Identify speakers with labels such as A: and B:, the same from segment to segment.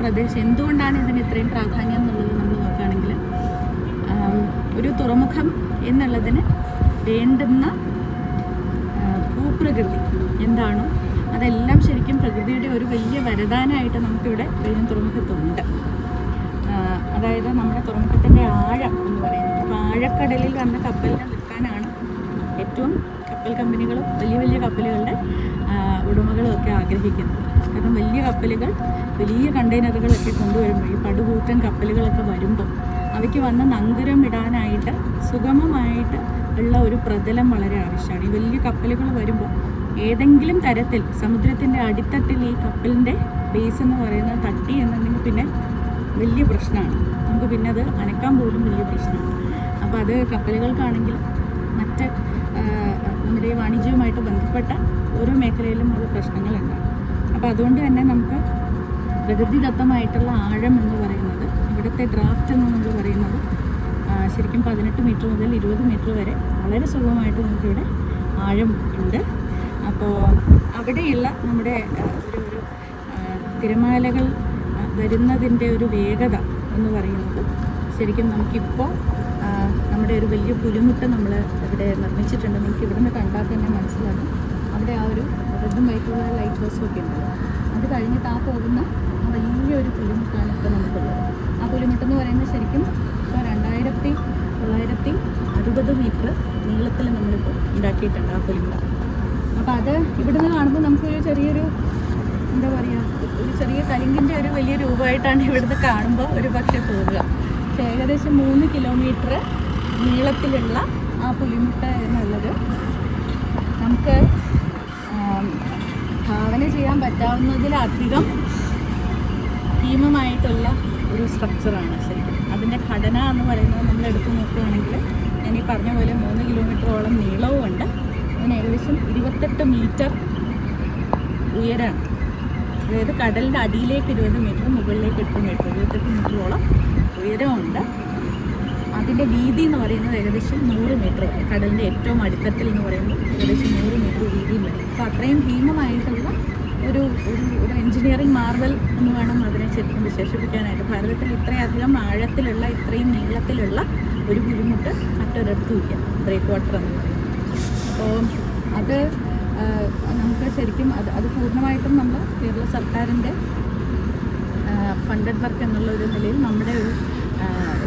A: പ്രദേശം എന്തുകൊണ്ടാണ് ഇതിന് ഇത്രയും പ്രാധാന്യം എന്നുള്ളത് നമ്മൾ നോക്കുകയാണെങ്കിൽ ഒരു തുറമുഖം എന്നുള്ളതിന് വേണ്ടുന്ന ഭൂപ്രകൃതി എന്താണോ അതെല്ലാം ശരിക്കും പ്രകൃതിയുടെ ഒരു വലിയ വരദാനമായിട്ട് നമുക്കിവിടെ വെയിലും തുറമുഖത്തുണ്ട്. അതായത് നമ്മുടെ തുറമുഖത്തിന്റെ ആഴം എന്ന് പറയുന്നത്. അപ്പോൾ ആഴക്കടലിൽ വന്ന കപ്പലിനെ നിൽക്കാനാണ് ഏറ്റവും കപ്പൽ കമ്പനികളും വലിയ വലിയ കപ്പലുകളുടെ ആഗ്രഹിക്കുന്നത്. കാരണം വലിയ കപ്പലുകൾ വലിയ കണ്ടെയ്നറുകളൊക്കെ കൊണ്ടുവരുമ്പോൾ ഈ പടുകൂറ്റൻ കപ്പലുകളൊക്കെ വരുമ്പോൾ അവയ്ക്ക് വന്ന് നങ്കുരം ഇടാനായിട്ട് സുഗമമായിട്ട് ഉള്ള ഒരു പ്രതലം വളരെ ആവശ്യമാണ്. ഈ വലിയ കപ്പലുകൾ വരുമ്പോൾ ഏതെങ്കിലും തരത്തിൽ സമുദ്രത്തിന്റെ അടിത്തട്ടിൽ ഈ കപ്പലിന്റെ ബേസ് എന്ന് പറയുന്നത് തട്ടി എന്നുണ്ടെങ്കിൽ പിന്നെ വലിയ പ്രശ്നമാണ്. നമുക്ക് പിന്നെ അത് അനക്കാൻ പോലും വലിയ പ്രശ്നമാണ്. അപ്പോൾ അത് കപ്പലുകൾക്കാണെങ്കിൽ മറ്റ് നമ്മുടെ ഈ വാണിജ്യവുമായിട്ട് ബന്ധപ്പെട്ട ഓരോ മേഖലയിലും അത് പ്രശ്നങ്ങളുണ്ട്. അപ്പോൾ അതുകൊണ്ട് തന്നെ നമുക്ക് പ്രകൃതിദത്തമായിട്ടുള്ള ആഴം എന്ന് പറയുന്നത് ഇവിടുത്തെ ഡ്രാഫ്റ്റ് എന്ന് നമ്മൾ പറയുന്നത് ശരിക്കും പതിനെട്ട് മീറ്റർ മുതൽ ഇരുപത് മീറ്റർ വരെ വളരെ സുഖമായിട്ട് നമുക്കിവിടെ ആഴം ഉണ്ട്. അപ്പോൾ അവിടെയുള്ള നമ്മുടെ ഒരു ഒരു തിരമാലകൾ വരുന്നതിന്റെ ഒരു വേഗത എന്ന് പറയുന്നത് ശരിക്കും നമുക്കിപ്പോൾ നമ്മുടെ ഒരു വലിയ പുലിമുട്ട നമ്മൾ ഇവിടെ നിർമ്മിച്ചിട്ടുണ്ട്. നിങ്ങൾക്ക് ഇവിടുന്ന് കണ്ടാൽ തന്നെ മനസ്സിലാകും. അവിടെ ആ ഒരു റെഡും വൈറ്റുള്ള ലൈറ്റ് ഹൗസും ഒക്കെ ഉണ്ട്. അത് കഴിഞ്ഞിട്ട് ആ പോകുന്ന വലിയൊരു പുലിമുട്ടാണ് ഇപ്പോൾ നമുക്കുള്ളത്. ആ പുലിമുട്ട എന്ന് പറയുന്നത് ശരിക്കും ഇപ്പോൾ രണ്ടായിരത്തി തൊള്ളായിരത്തി അറുപത് മീറ്റർ നീളത്തിൽ നമ്മളിപ്പോൾ ഉണ്ടാക്കിയിട്ടുണ്ട് ആ പുലിമുട്ട. അപ്പോൾ അത് ഇവിടുന്ന് കാണുമ്പോൾ നമുക്കൊരു ചെറിയൊരു എന്താ പറയുക ഒരു ചെറിയ കരിങ്കിന്റെ ഒരു വലിയ രൂപമായിട്ടാണ് ഇവിടുന്ന് കാണുമ്പോൾ ഒരു പക്ഷേ തോന്നുക. ഏകദേശം മൂന്ന് കിലോമീറ്റർ നീളത്തിലുള്ള ആ പുലിമുട്ട എന്നുള്ളത് നമുക്ക് ഭാവന ചെയ്യാൻ പറ്റാവുന്നതിലധികം ഭീമമായിട്ടുള്ള ഒരു സ്ട്രക്ചറാണ് ശരിക്കും. അതിന്റെ ഘടന എന്ന് പറയുന്നത് നമ്മൾ എടുത്തു നോക്കുകയാണെങ്കിൽ ഞാൻ ഈ പറഞ്ഞ പോലെ മൂന്ന് കിലോമീറ്ററോളം നീളവും ഉണ്ട്. അതിന് ഏകദേശം ഇരുപത്തെട്ട് മീറ്റർ ഉയരാണ്. അതായത് കടലിന്റെ അടിയിലേക്ക് ഇരുപത് മീറ്റർ മുകളിലേക്ക് എട്ട് മീറ്റർ ഇരുപത്തെട്ട് മീറ്ററോളം ഉയരമുണ്ട്. അതിന്റെ വീതി എന്ന് പറയുന്നത് ഏകദേശം നൂറ് മീറ്റർ. കടലിന്റെ ഏറ്റവും അടിത്തട്ടിൽ എന്ന് പറയുമ്പോൾ ഏകദേശം നൂറ് മീറ്റർ വീതി വരും. അപ്പോൾ അത്രയും ഭീമമായിട്ടുള്ള ഒരു ഒരു ഒരു എഞ്ചിനീയറിംഗ് മാർവൽ എന്ന് വേണം അതിനെ ശരിക്കും വിശേഷിപ്പിക്കാനായിട്ട്. ഭാരതത്തിൽ ഇത്രയധികം ആഴത്തിലുള്ള ഇത്രയും നീളത്തിലുള്ള ഒരു ബുദ്ധിമുട്ട് മറ്റൊരിടത്തും ഇല്ല. ബ്രേക്ക് വാട്ടർ എന്ന് പറയുന്നത്. അപ്പോൾ അത് നമുക്ക് ശരിക്കും അത് അത് പൂർണമായിട്ടും നമ്മൾ കേരള സർക്കാരിന്റെ ഫണ്ടഡ് വർക്ക് എന്നുള്ള ഒരു നിലയിൽ നമ്മുടെ ഒരു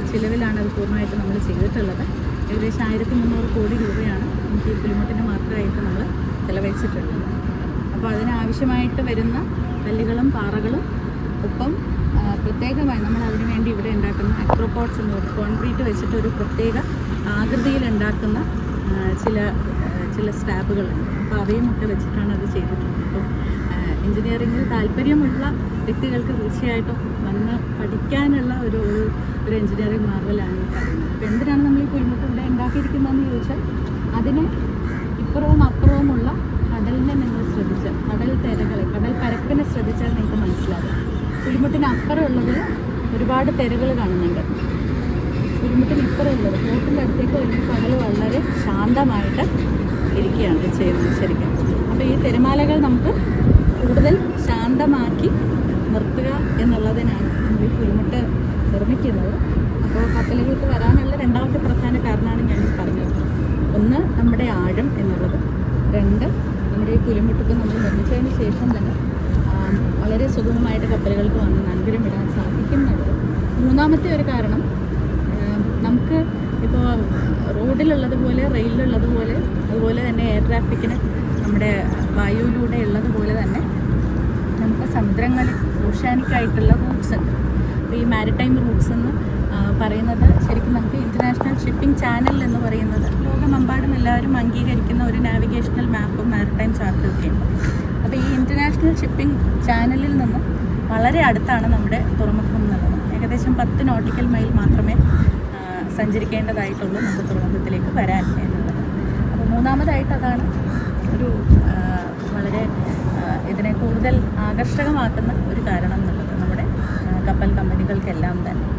A: ചിലവിലാണ് അത് പൂർണമായിട്ട് നമ്മൾ ചെയ്തിട്ടുള്ളത്. ഏകദേശം ആയിരത്തി മുന്നൂറ് കോടി രൂപയാണ് നമുക്ക് ഈ പുലിമുട്ടിന് മാത്രമായിട്ട് നമ്മൾ ചിലവഴിച്ചിട്ടുള്ളത്. അപ്പോൾ അതിനാവശ്യമായിട്ട് വരുന്ന കല്ലുകളും പാറകളും ഒപ്പം പ്രത്യേകമായി നമ്മൾ അതിനു വേണ്ടി ഇവിടെ ഉണ്ടാക്കുന്ന അക്രോപോട്സ് എന്ന് പറയും കോൺക്രീറ്റ് വെച്ചിട്ട് ഒരു പ്രത്യേക ആകൃതിയിൽ ഉണ്ടാക്കുന്ന ചില ചില സ്റ്റാബുകളുണ്ട് അപ്പോൾ അവയും ഒക്കെ വെച്ചിട്ടാണ് അത് ചെയ്തിട്ടുള്ളത്. അപ്പോൾ എഞ്ചിനീയറിംഗിൽ താല്പര്യമുള്ള വ്യക്തികൾക്ക് തീർച്ചയായിട്ടും വന്ന് പഠിക്കാനുള്ള ഒരു ഒരു എഞ്ചിനീയറിംഗ് മാർവലാണ് ഈ പറയുന്നത്. അപ്പോൾ എന്തിനാണ് നമ്മൾ ഈ പുലിമുട്ട് ഇവിടെ ഉണ്ടാക്കിയിരിക്കുന്നതെന്ന് ചോദിച്ചാൽ അതിന് ഇപ്പുറവും അപ്പുറവുമുള്ള കടലിനെ നിങ്ങൾ ശ്രദ്ധിച്ചാൽ കടൽ തിരകളെ കടൽ പരപ്പിനെ ശ്രദ്ധിച്ചാൽ നിങ്ങൾക്ക് മനസ്സിലാകും പുലിമുട്ടിന് അപ്പുറമുള്ളത് ഒരുപാട് തിരകൾ കാണുന്നുണ്ട്. പുലിമുട്ടിന് ഇപ്പുറമുള്ളത് ബോട്ടിന്റെ അടുത്തേക്ക് വരുമ്പോൾ കടൽ വളരെ ശാന്തമായിട്ട് ഇരിക്കുകയാണ് ചെയ്യുന്നത് ശരിക്കും അപ്പോൾ ഈ തിരമാലകൾ നമുക്ക് കൂടുതൽ ശാന്തമാക്കി നിർത്തുക എന്നുള്ളതിനാണ് നമ്മൾ ഈ പുലിമുട്ട് നിർമ്മിക്കുന്നത്. അപ്പോൾ കപ്പലുകൾക്ക് വരാനുള്ള രണ്ടാമത്തെ പ്രധാന കാരണമാണ് ഞാൻ പറഞ്ഞത്. ഒന്ന് നമ്മുടെ ആഴം എന്നുള്ളത്. രണ്ട് നമ്മുടെ ഈ പുലിമുട്ടൊക്കെ നമ്മൾ നിർമ്മിച്ചതിന് ശേഷം തന്നെ വളരെ സുഗമമായിട്ട് കപ്പലുകൾക്ക് വന്ന് നങ്കുരം ഇടാൻ സാധിക്കുന്നുണ്ട് മൂന്നാമത്തെ ഒരു കാരണം നമുക്ക് ഇപ്പോൾ റോഡിലുള്ളതുപോലെ റെയിലിലുള്ളതുപോലെ അതുപോലെ തന്നെ എയർ ട്രാഫിക്കിന് നമ്മുടെ വായുവിലൂടെ ഉള്ളതുപോലെ തന്നെ നമുക്ക് സമുദ്രങ്ങളിൽ ഓഷ്യാനിക്കായിട്ടുള്ള റൂട്ട്സ് ഉണ്ട് അപ്പോൾ ഈ മാരിടൈം റൂട്ട്സ് എന്ന് പറയുന്നത് ശരിക്കും നമുക്ക് ഇന്റർനാഷണൽ ഷിപ്പിംഗ് ചാനൽ എന്ന് പറയുന്നത് ലോകമെമ്പാടും എല്ലാവരും അംഗീകരിക്കുന്ന ഒരു നാവിഗേഷണൽ മാപ്പും മാരിടൈം ചാർട്ടും ഒക്കെ ഉണ്ട് അപ്പോൾ ഈ ഇന്റർനാഷണൽ ഷിപ്പിംഗ് ചാനലിൽ നിന്ന് വളരെ അടുത്താണ് നമ്മുടെ തുറമുഖം എന്നുള്ളത്. ഏകദേശം പത്ത് നോട്ടിക്കൽ മൈൽ മാത്രമേ സഞ്ചരിക്കേണ്ടതായിട്ടുള്ളൂ നമുക്ക് തുറമുഖത്തിലേക്ക് വരാൻ എന്നുള്ളത്. അപ്പോൾ മൂന്നാമതായിട്ട് അതാണ് ഒരു വളരെ ഇതിനെ കൂടുതൽ ആകർഷകമാക്കുന്ന ഒരു കാരണം എന്നുള്ളത് നമ്മുടെ കപ്പൽ കമ്പനികൾക്കെല്ലാം തന്നെ.